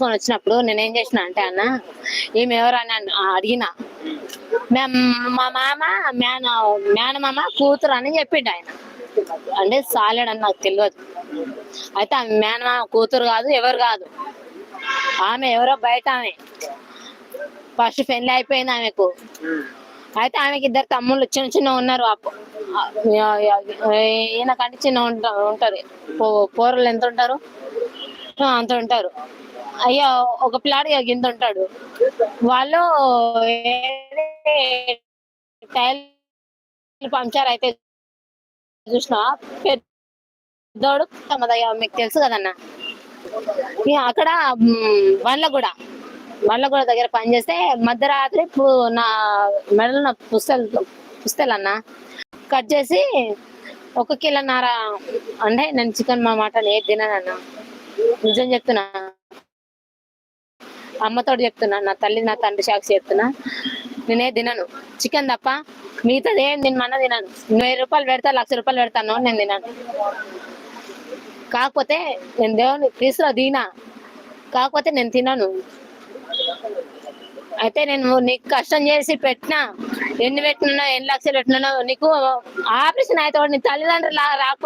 తీసుకొని వచ్చినప్పుడు నేను ఏం చేసిన అంటే అన్న ఈమె ఎవరని అడిగిన. మా మామ మేన మేనమామ కూతురు అని చెప్పిండు ఆయన. అంటే సాలేడని నాకు తెలియదు అయితే ఆమె మేనమామ కూతురు కాదు ఎవరు కాదు. ఆమె ఎవరో బయట ఆమె. ఫస్ట్ పెళ్ళి అయిపోయింది ఆమెకు. అయితే ఆమెకి ఇద్దరు తమ్ముళ్ళు చిన్న చిన్న ఉన్నారు. ఈయనకంటే చిన్న ఉంటారు పో- పోరలు ఎంత ఉంటారు? అంత ఉంటారు. అయ్యో ఒక పిల్లాడు ఇక గింత ఉంటాడు వాళ్ళు టైల్ పంచర్ అయితే చూసిన పెద్దోడు తమదయ్యా మీకు తెలుసు కదన్నా. అక్కడ బండ్ల కూడా బండ్ల కూడా దగ్గర పనిచేస్తే మధ్యరాత్రి నా మెడలో నా పుస్తలు పుస్తలు అన్న కట్ చేసి ఒక కిలోన్నర అంటే నేను చికెన్ మా మటన్ ఏది తిననన్నా. నిజం చెప్తున్నా. అమ్మతోటి చెప్తున్నా నా తల్లి నా తండ్రి సాక్షి చెప్తున్నా. నేనే తినను. చికెన్ తప్ప మిగతాది ఏం తినమన్నా తినను. వెయ్యి రూపాయలు పెడతా లక్ష రూపాయలు పెడతాను నేను తినను. కాకపోతే నేను దేవుని తీసుకురా దీనా. కాకపోతే నేను తినను. అయితే నేను నీకు కష్టం చేసి పెట్టినా ఎన్ని పెట్టినా ఎన్ని లక్షలు పెట్టినా నీకు ఆపరేషన్ అయితే నీ తల్లిదండ్రులు రాకపోతే